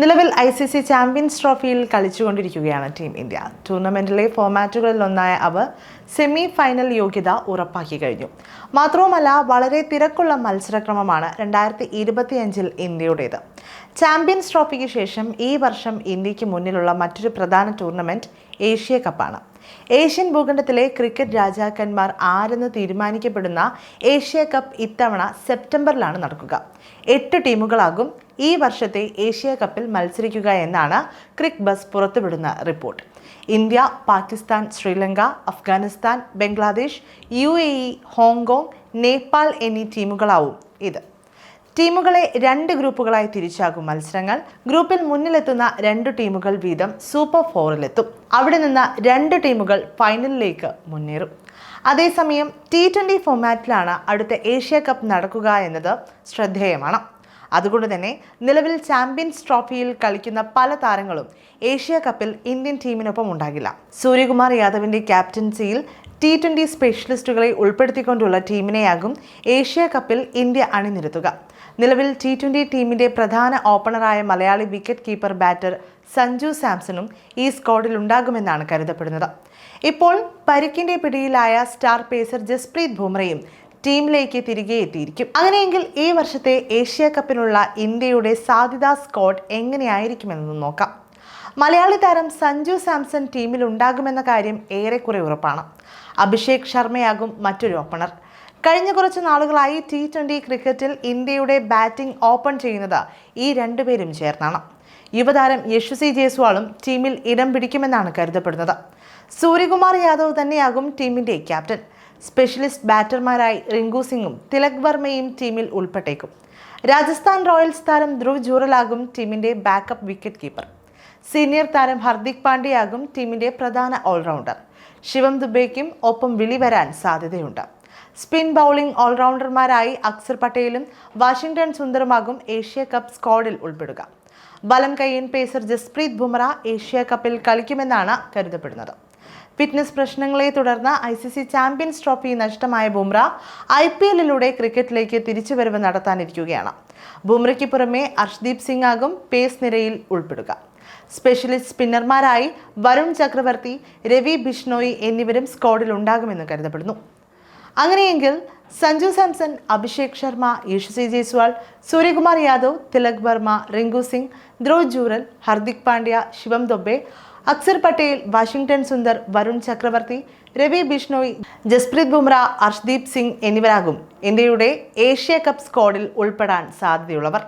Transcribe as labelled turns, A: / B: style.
A: നിലവിൽ I C C champions ട്രോഫിയിൽ കളിച്ചുകൊണ്ടിരിക്കുകയാണ് team India. ടൂർണമെന്റിലെ ഫോമാറ്റുകളിലൊന്നായ അവർ സെമി ഫൈനൽ യോഗ്യത ഉറപ്പാക്കി കഴിഞ്ഞു. മാത്രവുമല്ല വളരെ തിരക്കുള്ള മത്സരക്രമമാണ് രണ്ടായിരത്തി ഇരുപത്തിയഞ്ചിൽ ഇന്ത്യയുടേത്. ചാമ്പ്യൻസ് ട്രോഫിക്ക് ശേഷം ഈ വർഷം ഇന്ത്യയ്ക്ക് മുന്നിലുള്ള മറ്റൊരു പ്രധാന ടൂർണമെന്റ് ഏഷ്യ കപ്പാണ്. ഏഷ്യൻ ഭൂഖണ്ഡത്തിലെ ക്രിക്കറ്റ് രാജാക്കന്മാർ ആരെന്ന് തീരുമാനിക്കപ്പെടുന്ന ഏഷ്യ കപ്പ് ഇത്തവണ സെപ്റ്റംബറിലാണ് നടക്കുക. എട്ട് ടീമുകളാകും ഈ വർഷത്തെ ഏഷ്യ കപ്പിൽ മത്സരിക്കുക എന്നാണ് ക്രിക് ബസ് പുറത്തുവിടുന്ന report. India Pakistan Sri Lanka Afghanistan Bangladesh U A E Hong Kong Nepal എന്നീ ടീമുകളാവും ഇത്. ടീമുകളെ രണ്ട് ഗ്രൂപ്പുകളായി തിരിച്ചാകും മത്സരങ്ങൾ. ഗ്രൂപ്പിൽ മുന്നിലെത്തുന്ന രണ്ട് ടീമുകൾ വീതം സൂപ്പർ ഫോറിലെത്തും. അവിടെ നിന്ന് രണ്ട് ടീമുകൾ ഫൈനലിലേക്ക് മുന്നേറും. അതേസമയം ടി ട്വന്റി ഫോമാറ്റിലാണ് അടുത്ത ഏഷ്യ കപ്പ് നടക്കുക എന്നത് ശ്രദ്ധേയമാണ്. അതുകൊണ്ട് തന്നെ നിലവിൽ ചാമ്പ്യൻസ് ട്രോഫിയിൽ കളിക്കുന്ന പല താരങ്ങളും ഏഷ്യ കപ്പിൽ ഇന്ത്യൻ ടീമിനൊപ്പം ഉണ്ടാകില്ല. സൂര്യകുമാർ യാദവിന്റെ ക്യാപ്റ്റൻസിയിൽ ടി ട്വന്റി സ്പെഷ്യലിസ്റ്റുകളെ ഉൾപ്പെടുത്തിക്കൊണ്ടുള്ള ടീമിനെയാകും ഏഷ്യ കപ്പിൽ ഇന്ത്യ അണിനിരത്തുക. നിലവിൽ ടി ട്വന്റി ടീമിന്റെ പ്രധാന ഓപ്പണറായ Malayali wicket keeper batter Sanju സാംസണും ഈ സ്ക്വാഡിൽ ഉണ്ടാകുമെന്നാണ് കരുതപ്പെടുന്നത്. ഇപ്പോൾ പരിക്കിന്റെ പിടിയിലായ സ്റ്റാർ പേസർ ജസ്പ്രീത് ബുംറയും ടീമിലേക്ക് തിരികെ എത്തിയിരിക്കും. അങ്ങനെയെങ്കിൽ ഈ വർഷത്തെ ഏഷ്യ കപ്പിനുള്ള ഇന്ത്യയുടെ സാധ്യതാ സ്കോഡ് എങ്ങനെയായിരിക്കുമെന്ന് നോക്കാം. മലയാളി താരം സഞ്ജു സാംസൺ ടീമിൽ ഉണ്ടാകുമെന്ന കാര്യം ഏറെക്കുറെ ഉറപ്പാണ്. അഭിഷേക് ശർമ്മയാകും മറ്റൊരു ഓപ്പണർ. കഴിഞ്ഞ കുറച്ച് നാളുകളായി ടി ട്വന്റി ക്രിക്കറ്റിൽ ഇന്ത്യയുടെ ബാറ്റിംഗ് ഓപ്പൺ ചെയ്യുന്നത് ഈ രണ്ടുപേരും ചേർന്നാണ്. യുവതാരം യശസ്വി ജയ്സ്വാളും ടീമിൽ ഇടം പിടിക്കുമെന്നാണ് കരുതപ്പെടുന്നത്. സൂര്യകുമാർ യാദവ് തന്നെയാകും ടീമിന്റെ ക്യാപ്റ്റൻ. സ്പെഷ്യലിസ്റ്റ് ബാറ്റർമാരായി റിങ്കു സിംഗും തിലക് വർമ്മയും ടീമിൽ ഉൾപ്പെട്ടേക്കും. രാജസ്ഥാൻ റോയൽസ് താരം ധ്രുവ് ജൂറലാകും ടീമിന്റെ ബാക്കപ്പ് വിക്കറ്റ് കീപ്പർ. സീനിയർ താരം ഹർദിക് പാണ്ഡ്യയാകും ടീമിന്റെ പ്രധാന ഓൾറൗണ്ടർ. ശിവം ദുബേക്കും ഒപ്പം വിളി വരാൻ സാധ്യതയുണ്ട്. സ്പിൻ ബൗളിംഗ് ഓൾറൗണ്ടർമാരായി അക്സർ പട്ടേലും വാഷിംഗ്ടൺ സുന്ദറുമാകും ഏഷ്യ കപ്പ് സ്ക്വാഡിൽ ഉൾപ്പെടുക. ബലം കയ്യൻ പേസർ ജസ്പ്രീത് ബുംറ ഏഷ്യ കപ്പിൽ കളിക്കുമെന്നാണ് കരുതപ്പെടുന്നത്. ഫിറ്റ്നസ് പ്രശ്നങ്ങളെ തുടർന്ന് I C C champions trophy നഷ്ടമായ ബുംറ ഐ പി എല്ലിലൂടെ ക്രിക്കറ്റിലേക്ക് തിരിച്ചുവരവ് നടത്താനിരിക്കുകയാണ്. ബുംറയ്ക്ക് പുറമെ അർഷ്ദീപ് സിംഗ് ആകും പേസ് നിരയിൽ ഉൾപ്പെടുക. സ്പെഷ്യലിസ്റ്റ് സ്പിന്നർമാരായി വരുൺ ചക്രവർത്തി രവി ബിഷ്ണോയി എന്നിവരും സ്ക്വാഡിൽ ഉണ്ടാകുമെന്ന് കരുതപ്പെടുന്നു. അങ്ങനെയെങ്കിൽ സഞ്ജു സാംസൺ അഭിഷേക് ശർമ്മ യശസ്വി ജയ്സ്വാൾ സൂര്യകുമാർ യാദവ് തിലക് വർമ്മ റിങ്കു സിംഗ് ധ്രുവ് ജൂറൽ ഹർദിക് പാണ്ഡ്യ ശിവം ദൊബെ അക്സർ പട്ടേൽ വാഷിംഗ്ടൺ സുന്ദർ വരുൺ ചക്രവർത്തി രവി ബിഷ്ണോയ് ജസ്പ്രീത് ബുംറ അർഷ്ദീപ് സിംഗ് എന്നിവരാകും ഇന്ത്യയുടെ ഏഷ്യ കപ്പ് സ്ക്വാഡിൽ ഉൾപ്പെടാൻ സാധ്യതയുള്ളവർ.